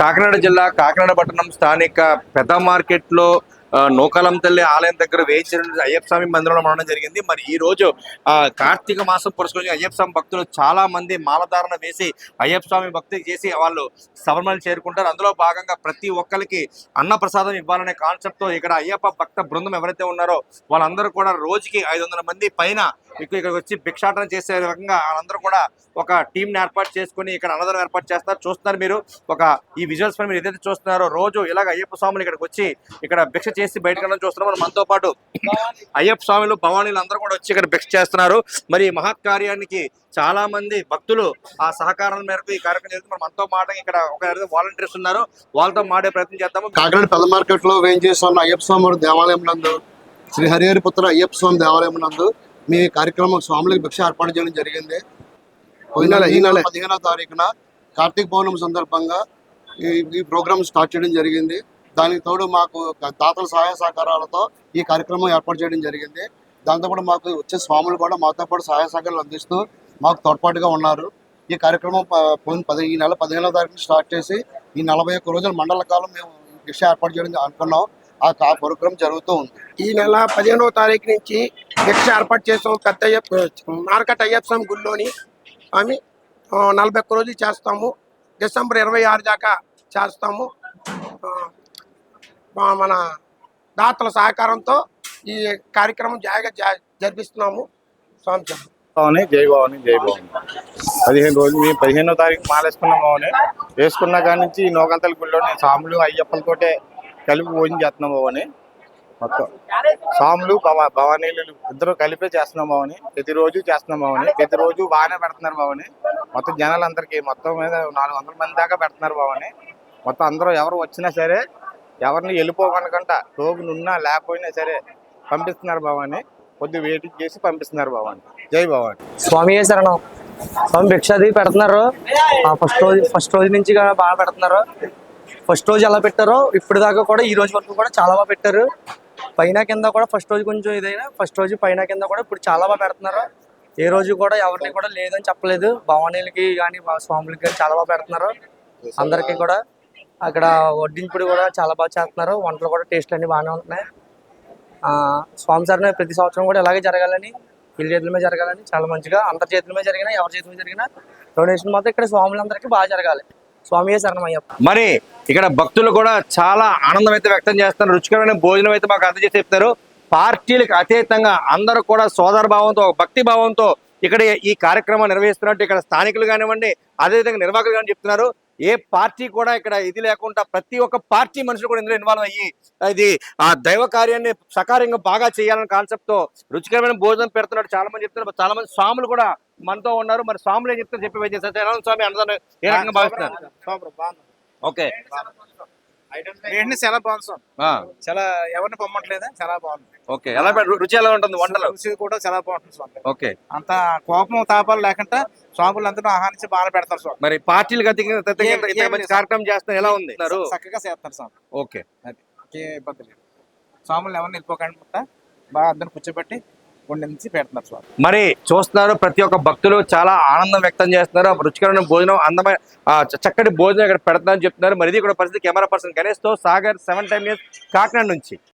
కాకినాడ జిల్లా కాకినాడ పట్టణం స్థానిక పెద్ద మార్కెట్లో నూకాలం తల్లి ఆలయం దగ్గర వేచి అయ్యప్ప స్వామి మందిరంలో ఉండడం జరిగింది. మరి ఈ రోజు ఆ కార్తీక మాసం పురస్కరించి అయ్యప్ప స్వామి భక్తులు చాలా మంది మాలధారణ వేసి అయ్యప్ప స్వామి భక్తి చేసి వాళ్ళు శబరిమల చేరుకుంటారు. అందులో భాగంగా ప్రతి ఒక్కరికి అన్న ప్రసాదం ఇవ్వాలనే కాన్సెప్ట్తో ఇక్కడ అయ్యప్ప భక్త బృందం ఎవరైతే ఉన్నారో వాళ్ళందరూ కూడా రోజుకి ఐదు వందల మంది పైన ఇక్కడ ఇక్కడికి వచ్చి భిక్షాటన చేసే రకంగా వాళ్ళందరూ కూడా ఒక టీం ఏర్పాటు చేసుకుని ఇక్కడ అన్నదానం ఏర్పాటు చేస్తారు. చూస్తున్నారు మీరు ఒక ఈ విజువల్స్ పని మీరు ఏదైతే చూస్తున్నారో రోజు ఇలాగ అయ్యప్ప స్వాములు ఇక్కడికి వచ్చి ఇక్కడ భిక్ష చేసి బయటకు వెళ్ళడం చూస్తున్నాం. మనతో పాటు అయ్యప్ప స్వాములు భవానీలు అందరూ కూడా వచ్చి ఇక్కడ భిక్ష చేస్తున్నారు. మరి ఈ మహత్ కార్యానికి చాలా మంది భక్తులు ఆ సహకారం మేరకు ఈ కార్యక్రమం జరుగుతుంది. మనం మనతో మాట ఇక్కడ ఒక వాలంటీర్స్ ఉన్నారు. వాళ్ళతో మాడే ప్రయత్నం చేద్దాము. కాకినాడ పెద్ద మార్కెట్లో వేయించేస్తున్న అయ్యప్ప స్వామి దేవాలయం నందు శ్రీ హరిహరిపుత్ర అయ్యప్ప స్వామి దేవాలయం నందు మీ కార్యక్రమం స్వాములకు భిక్ష ఏర్పాటు చేయడం జరిగింది. పోయిన ఈ నెల పదిహేనో తారీఖున కార్తీక పౌర్ణమి సందర్భంగా ఈ ఈ ప్రోగ్రామ్ స్టార్ట్ చేయడం జరిగింది. దానికి తోడు మాకు దాతల సహాయ సహకారాలతో ఈ కార్యక్రమం ఏర్పాటు చేయడం జరిగింది. దాంతో పాటు మాకు వచ్చే స్వాములు కూడా మాతో పాటు సహాయ సహకారాలు అందిస్తూ మాకు తోడ్పాటుగా ఉన్నారు. ఈ కార్యక్రమం పది ఈ నెల పదిహేనో తారీఖున స్టార్ట్ చేసి ఈ నలభై ఒక్క రోజుల మండల కాలం మేము భిక్ష ఏర్పాటు చేయడం అనుకున్నాం. ఆ కా- జరుగుతూ ఉంది. ఈ నెల పదిహేనవ తారీఖు నుంచి దీక్ష ఏర్పాటు చేసాం పెద్ద అయ్యప్ప మార్కెట్ అయ్యప్ప స్వామి గుడిలోని ఆమె నలభై ఒక్క రోజులు చేస్తాము. డిసెంబర్ ఇరవై ఆరు దాకా చేస్తాము. మన దాతల సహకారంతో ఈ కార్యక్రమం జాగ్రత్త జరిపిస్తున్నాము. స్వామి చెప్పండి. జై భవాని జై భవాని. పదిహేను రోజులు మేము పదిహేనో తారీఖు మాలేసుకున్నాం భవాని వేసుకున్న కాడి నుంచి నోకంతల గుడిలోనే స్వాములు అయ్యప్పలతోటే కలిపి భోజనం చేస్తున్నాం భవాని మొత్తం. సాములు భవ భవానీలు ఇద్దరు కలిపే చేస్తున్నాం భవాని ప్రతిరోజు చేస్తున్నాం భవాని ప్రతిరోజు బాగానే పెడుతున్నారు భవాని మొత్తం జనాలందరికీ మొత్తం మీద నాలుగు వందల మంది దాకా పెడుతున్నారు భవాని మొత్తం అందరూ ఎవరు వచ్చినా సరే ఎవరిని వెళ్ళిపోకుండా టోకెన్ ఉన్నా లేకపోయినా సరే పంపిస్తున్నారు భవాని కొద్ది వెయిట్ చేసి పంపిస్తున్నారు భవాని జై భవాని. స్వామి శరణం? స్వామి భిక్షాది పెడుతున్నారు. ఫస్ట్ రోజు ఫస్ట్ రోజు నుంచి బాగా పెడుతున్నారు. ఫస్ట్ రోజు ఎలా పెట్టారో ఇప్పుడు దాకా కూడా ఈ రోజు వరకు కూడా చాలా బాగా పెట్టారు. పైన కింద కూడా ఫస్ట్ రోజు కొంచెం ఇదైనా ఫస్ట్ రోజు పైన కింద కూడా ఇప్పుడు చాలా బాగా పెడుతున్నారు. ఏ రోజు కూడా ఎవరిని కూడా లేదని చెప్పలేదు. భవానీలకి కానీ స్వాములకి కానీ చాలా బాగా పెడుతున్నారు. అందరికీ కూడా అక్కడ వడ్డింపుడు కూడా చాలా బాగా చేస్తున్నారు. వంటలు కూడా టేస్ట్ అన్ని బాగానే ఉంటున్నాయి. స్వామి సార్ని ప్రతి సంవత్సరం కూడా ఇలాగే జరగాలని వీళ్ళ చేతుల మీద జరగాలని చాలా మంచిగా అందరి చేతుల మీద జరిగినా ఎవరి చేతుల మీద జరిగినా డొనేషన్ మాత్రం ఇక్కడ స్వాములందరికీ బాగా జరగాలి. స్వామియే శరణమయ్యప్ప. మరి ఇక్కడ భక్తులు కూడా చాలా ఆనందం అయితే వ్యక్తం చేస్తున్నారు రుచికరమైన భోజనం అయితే మాకు అందజేసి చెప్తారు పార్టీలకు అతీతంగా అందరూ కూడా సోదర భావంతో భక్తి భావంతో ఇక్కడ ఈ కార్యక్రమం నిర్వహిస్తున్నట్టు ఇక్కడ స్థానికులు కానివ్వండి అదేవిధంగా నిర్వాహకులు కానీ చెప్తున్నారు. ఏ పార్టీ కూడా ఇక్కడ ఇది లేకుండా ప్రతి ఒక్క పార్టీ మనుషులు కూడా ఇందులో ఇన్వాల్వ్ అయ్యి ఇది ఆ దైవ కార్యాన్ని సకార్యంగా బాగా చేయాలనే కాన్సెప్ట్తో రుచికరమైన భోజనం పెడుతున్నట్టు చాలా మంది చెప్తున్నారు. చాలా మంది స్వాములు కూడా మనతో ఉన్నారు. మరి స్వాములు ఏం చెప్తారు? చెప్పి వైద్య సత్యనారాయణ స్వామి అన్నదానం ఏ రకంగా భావిస్తున్నారు? ఓకే. చాలా బాగుంది. సార్ ఆ, చాలా ఎవరిని పొమ్మట్లేదు? చాలా బాగుంది. ఓకే. ఎలా రుచి ఎలా ఉంటుంది? వంటలు? రుచి కూడా చాలా బాగుంటుంది స్వామి. ఓకే. అంత కోపం తాపాలు లేకుండా స్వాములు అందరూ ఆహ్వానించి బాగా పెడతారు స్వామి. మరి లేదు. కార్యక్రమం చేస్తున్నారు. ఎలా ఉంది? చక్కగా చేస్తారు స్వామి. ఓకే. అది ఇబ్బంది లేదు. స్వాములు ఎవరిని వెళ్ళిపోకుండా బాగా అందరిని కూర్చోబెట్టి వండించి పెడుతున్నారు స్వామి. మరి చూస్తున్నారు ప్రతి ఒక్క భక్తులు చాలా ఆనందం వ్యక్తం చేస్తున్నారు. రుచికరమైన భోజనం అందమైన చక్కటి భోజనం ఇక్కడ పెడతారని చెప్తున్నారు. మరి ఇది కూడా పరిస్థితి camera person గణేష్తో Sagar seven time news Kakinada నుంచి.